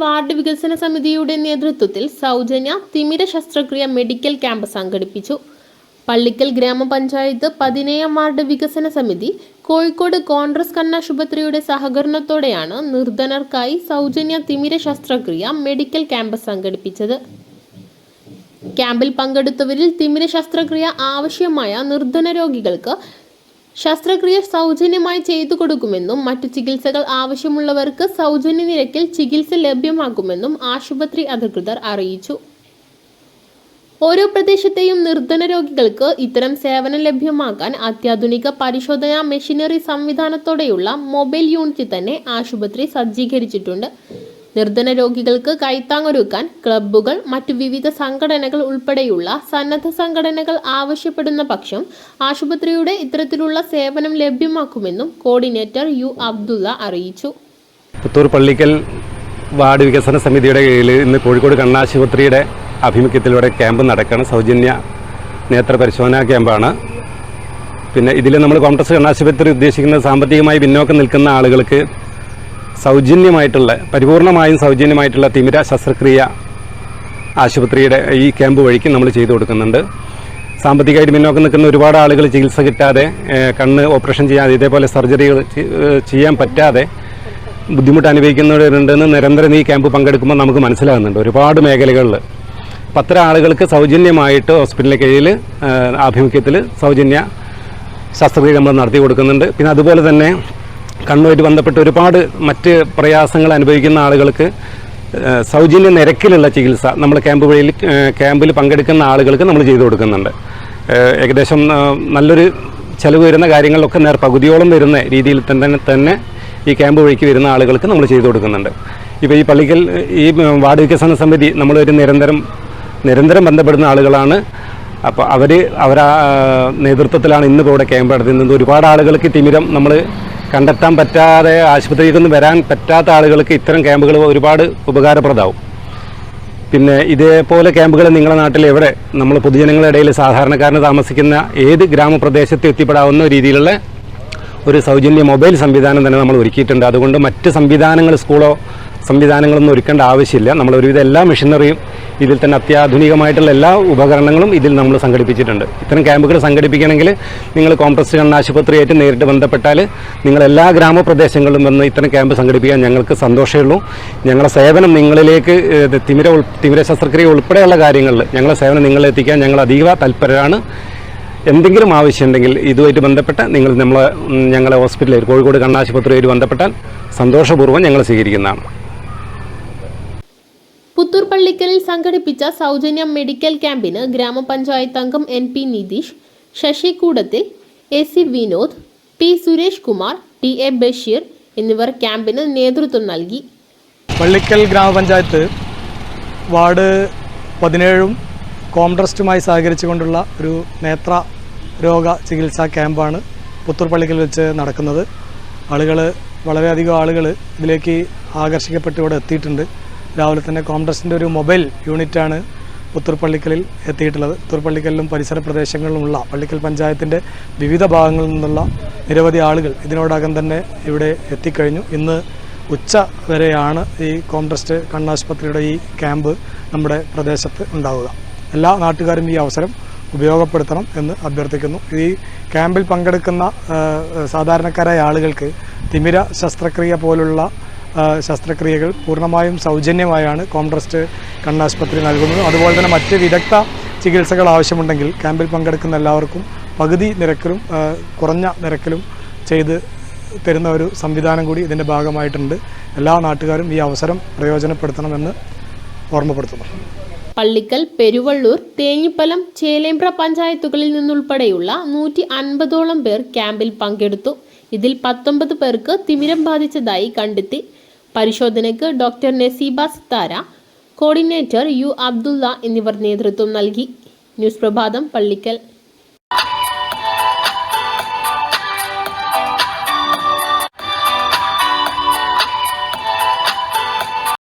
Ward വികസന സമിതിയുടെ നേതൃത്വത്തിൽ സൗജന്യ തിമിര ശസ്ത്രക്രിയ മെഡിക്കൽ ക്യാമ്പ് സംഘടിപ്പിച്ചു. പള്ളിക്കൽ ഗ്രാമപഞ്ചായത്ത് പതിനേഴാം വാർഡ് വികസന സമിതി കോഴിക്കോട് കോൺഗ്രസ് കണ്ണാശുപത്രിയുടെ സഹകരണത്തോടെയാണ് നിർധനർക്കായി സൗജന്യ തിമിര ശസ്ത്രക്രിയ മെഡിക്കൽ ക്യാമ്പ് സംഘടിപ്പിച്ചത്. ക്യാമ്പിൽ പങ്കെടുത്തവരിൽ തിമിര ശസ്ത്രക്രിയ ആവശ്യമായ നിർധന രോഗികൾക്ക് ശസ്ത്രക്രിയ സൗജന്യമായി ചെയ്തു കൊടുക്കുമെന്നും മറ്റു ചികിത്സകൾ ആവശ്യമുള്ളവർക്ക് സൗജന്യ നിരക്കിൽ ചികിത്സ ലഭ്യമാക്കുമെന്നും ആശുപത്രി അധികൃതർ അറിയിച്ചു. ഓരോ പ്രദേശത്തെയും നിർധന രോഗികൾക്ക് ഇത്തരം സേവനം ലഭ്യമാക്കാൻ അത്യാധുനിക പരിശോധനാ മെഷീനറി സംവിധാനത്തോടെയുള്ള മൊബൈൽ യൂണിറ്റ് തന്നെ ആശുപത്രി സജ്ജീകരിച്ചിട്ടുണ്ട്. നിർധന രോഗികൾക്ക് കൈത്താങ്ങൊരുക്കാൻ ക്ലബ്ബുകൾ മറ്റു വിവിധ സംഘടനകൾ ഉൾപ്പെടെയുള്ള സന്നദ്ധ സംഘടനകൾ ആവശ്യപ്പെടുന്ന പക്ഷം ആശുപത്രിയുടെ ഇത്തരത്തിലുള്ള സേവനം ലഭ്യമാക്കുമെന്നും കോർഡിനേറ്റർ യു അബ്ദുള്ള അറിയിച്ചു. പുത്തൂർ പള്ളിക്കൽ വാർഡ് വികസന സമിതിയുടെ കീഴിൽ ഇന്ന് കോഴിക്കോട് കണ്ണാശുപത്രിയുടെ ആഭിമുഖ്യത്തിലൂടെ ക്യാമ്പ് നടക്കണം. സൗജന്യ നേത്ര പരിശോധനാ ക്യാമ്പാണ്. പിന്നെ ഇതിൽ നമ്മൾ കോൺഗ്രസ് കണ്ണാശുപത്രി ഉദ്ദേശിക്കുന്ന സാമ്പത്തികമായി പിന്നോക്കം നിൽക്കുന്ന ആളുകൾക്ക് സൗജന്യമായിട്ടുള്ള പരിപൂർണമായും സൗജന്യമായിട്ടുള്ള തിമിര ശസ്ത്രക്രിയ ആശുപത്രിയുടെ ഈ ക്യാമ്പ് വഴിക്ക് നമ്മൾ ചെയ്തു കൊടുക്കുന്നുണ്ട്. സാമ്പത്തികമായിട്ട് പിന്നോക്കം നിൽക്കുന്ന ഒരുപാട് ആളുകൾ ചികിത്സ കിട്ടാതെ കണ്ണ് ഓപ്പറേഷൻ ചെയ്യാതെ ഇതേപോലെ സർജറികൾ ചെയ്യാൻ പറ്റാതെ ബുദ്ധിമുട്ട് അനുഭവിക്കുന്നവരുണ്ടെന്ന് നിരന്തരം ഈ ക്യാമ്പ് പങ്കെടുക്കുമ്പോൾ നമുക്ക് മനസ്സിലാകുന്നുണ്ട്. ഒരുപാട് മേഖലകളിൽ അപ്പം അത്തരം ആളുകൾക്ക് സൗജന്യമായിട്ട് ഹോസ്പിറ്റലിന്റെ കീഴിൽ ആഭിമുഖ്യത്തിൽ സൗജന്യ ശസ്ത്രക്രിയ നമ്മൾ നടത്തി കൊടുക്കുന്നുണ്ട്. പിന്നെ അതുപോലെ തന്നെ കണ്ണുമായിട്ട് ബന്ധപ്പെട്ട് ഒരുപാട് മറ്റ് പ്രയാസങ്ങൾ അനുഭവിക്കുന്ന ആളുകൾക്ക് സൗജന്യ നിരക്കിലുള്ള ചികിത്സ നമ്മൾ ക്യാമ്പ് വഴിയിൽ ക്യാമ്പിൽ പങ്കെടുക്കുന്ന ആളുകൾക്ക് നമ്മൾ ചെയ്തു കൊടുക്കുന്നുണ്ട്. ഏകദേശം നല്ലൊരു ചിലവ് വരുന്ന കാര്യങ്ങളിലൊക്കെ നേർ പകുതിയോളം വരുന്ന രീതിയിൽ തന്നെ തന്നെ ഈ ക്യാമ്പ് വഴിക്ക് വരുന്ന ആളുകൾക്ക് നമ്മൾ ചെയ്തു കൊടുക്കുന്നുണ്ട്. ഇപ്പോൾ ഈ പള്ളിക്കൽ ഈ വാർഡ് വികസന സമിതി നമ്മളൊരു നിരന്തരം നിരന്തരം ബന്ധപ്പെടുന്ന ആളുകളാണ്. അപ്പോൾ അവർ അവരാ നേതൃത്വത്തിലാണ് ഇന്ന് ഇപ്പോൾ ഇവിടെ ക്യാമ്പ് നടത്തുന്നത് ഒരുപാട് ആളുകൾക്ക് തിമിരം നമ്മൾ കണ്ടെത്താൻ പറ്റാതെ ആശുപത്രിയിലേക്കൊന്നും വരാൻ പറ്റാത്ത ആളുകൾക്ക് ഇത്തരം ക്യാമ്പുകൾ ഒരുപാട് ഉപകാരപ്രദമാവും. പിന്നെ ഇതേപോലെ ക്യാമ്പുകൾ നിങ്ങളുടെ നാട്ടിൽ എവിടെ? നമ്മൾ പൊതുജനങ്ങളുടെ ഇടയിൽ സാധാരണക്കാരന് താമസിക്കുന്ന ഏത് ഗ്രാമപ്രദേശത്ത് എത്തിപ്പെടാവുന്ന രീതിയിലുള്ള ഒരു സൗജന്യ മൊബൈൽ സംവിധാനം തന്നെ നമ്മൾ ഒരുക്കിയിട്ടുണ്ട്. അതുകൊണ്ട് മറ്റ് സംവിധാനങ്ങൾ സ്കൂളോ സംവിധാനങ്ങളൊന്നും ഒരുക്കേണ്ട ആവശ്യമില്ല. നമ്മൾ ഒരുവിധ എല്ലാ മെഷീനറിയും ഇതിൽ തന്നെ അത്യാധുനികമായിട്ടുള്ള എല്ലാ ഉപകരണങ്ങളും ഇതിൽ നമ്മൾ സംഘടിപ്പിച്ചിട്ടുണ്ട്. ഇത്തരം ക്യാമ്പുകൾ സംഘടിപ്പിക്കണമെങ്കിൽ നിങ്ങൾ കോംപ്രസ് കണ്ണാശുപത്രിയായിട്ട് നേരിട്ട് ബന്ധപ്പെട്ടാൽ നിങ്ങൾ എല്ലാ ഗ്രാമപ്രദേശങ്ങളിലും വന്ന് ഇത്തരം ക്യാമ്പ് സംഘടിപ്പിക്കാൻ ഞങ്ങൾക്ക് സന്തോഷമേ ഉള്ളൂ. ഞങ്ങളുടെ സേവനം നിങ്ങളിലേക്ക് തിമിര തിമിര ശസ്ത്രക്രിയ ഉൾപ്പെടെയുള്ള കാര്യങ്ങളിൽ ഞങ്ങളുടെ സേവനം നിങ്ങളെത്തിക്കാൻ ഞങ്ങൾ അതീവ തൽപരരാണ്. എന്തെങ്കിലും ആവശ്യമുണ്ടെങ്കിൽ ഇതുമായിട്ട് ബന്ധപ്പെട്ട് നിങ്ങൾ നമ്മളെ ഞങ്ങളെ ഹോസ്പിറ്റലിൽ കോഴിക്കോട് കണ്ണാശുപത്രിയായിട്ട് ബന്ധപ്പെട്ടാൽ സന്തോഷപൂർവം ഞങ്ങൾ സ്വീകരിക്കുന്നതാണ്. പുത്തൂർ പള്ളിക്കലിൽ സംഘടിപ്പിച്ച സൗജന്യ മെഡിക്കൽ ക്യാമ്പിന് ഗ്രാമപഞ്ചായത്ത് അംഗം N P Nitish ശശികൂടത്തിൽ A C Vinod P Suresh Kumar T A Basheer എന്നിവർ ക്യാമ്പിന് നേതൃത്വം നൽകി. പള്ളിക്കൽ ഗ്രാമപഞ്ചായത്ത് വാർഡ് പതിനേഴും കോംട്രസ്റ്റുമായി സഹകരിച്ചുകൊണ്ടുള്ള ഒരു നേത്ര രോഗ ചികിത്സാ ക്യാമ്പാണ് പുത്തൂർ പള്ളിക്കൽ വെച്ച് നടക്കുന്നത്. ആളുകൾ വളരെയധികം ആളുകൾ ഇതിലേക്ക് ആകർഷിക്കപ്പെട്ട് ഇവിടെ എത്തിയിട്ടുണ്ട്. രാവിലെ തന്നെ കോൺഗ്രസിന്റെ ഒരു മൊബൈൽ യൂണിറ്റാണ് പുത്തൂർപ്പള്ളിക്കലിൽ എത്തിയിട്ടുള്ളത്. പുത്തൂർപ്പള്ളിക്കലിലും പരിസര പ്രദേശങ്ങളിലുമുള്ള പള്ളിക്കൽ പഞ്ചായത്തിന്റെ വിവിധ ഭാഗങ്ങളിൽ നിന്നുള്ള നിരവധി ആളുകൾ ഇതിനോടകം തന്നെ ഇവിടെ എത്തിക്കഴിഞ്ഞു. ഇന്ന് ഉച്ച വരെയാണ് ഈ കോംട്രസ്റ്റ് കണ്ണാശുപത്രിയുടെ ഈ ക്യാമ്പ് നമ്മുടെ പ്രദേശത്ത് ഉണ്ടാവുക. എല്ലാ നാട്ടുകാരും ഈ അവസരം ഉപയോഗപ്പെടുത്തണം എന്ന് അഭ്യർത്ഥിക്കുന്നു. ഈ ക്യാമ്പിൽ പങ്കെടുക്കുന്ന സാധാരണക്കാരായ ആളുകൾക്ക് തിമിര ശസ്ത്രക്രിയ പോലുള്ള ശസ്ത്രക്രിയകൾ പൂർണമായും സൗജന്യമായാണ് കോംട്രസ്റ്റ് കണ്ണാശുപത്രി നൽകുന്നത്. അതുപോലെ തന്നെ മറ്റ് വിദഗ്ധ ചികിത്സകൾ ആവശ്യമുണ്ടെങ്കിൽ ക്യാമ്പിൽ പങ്കെടുക്കുന്ന എല്ലാവർക്കും പകുതി നിരക്കിലും കുറഞ്ഞ നിരക്കിലും ചെയ്ത് തരുന്ന ഒരു സംവിധാനം കൂടി ഇതിന്റെ ഭാഗമായിട്ടുണ്ട്. എല്ലാ നാട്ടുകാരും ഈ അവസരം പ്രയോജനപ്പെടുത്തണമെന്ന് ഓർമ്മപ്പെടുത്തുന്നു. പള്ളിക്കൽ പെരുവള്ളൂർ തേഞ്ഞിപ്പലം ചേലേമ്പ്ര പഞ്ചായത്തുകളിൽ നിന്നുൾപ്പെടെയുള്ള നൂറ്റി അൻപതോളം പേർ ക്യാമ്പിൽ പങ്കെടുത്തു. ഇതിൽ പത്തൊമ്പത് പേർക്ക് തിമിരം ബാധിച്ചതായി കണ്ടെത്തി. പരിശോധനയ്ക്ക് doctor Naseeba Sithara coordinator U Abdulla എന്നിവർ നേതൃത്വം നൽകി. ന്യൂസ് പ്രഭാതം പള്ളിക്കൽ.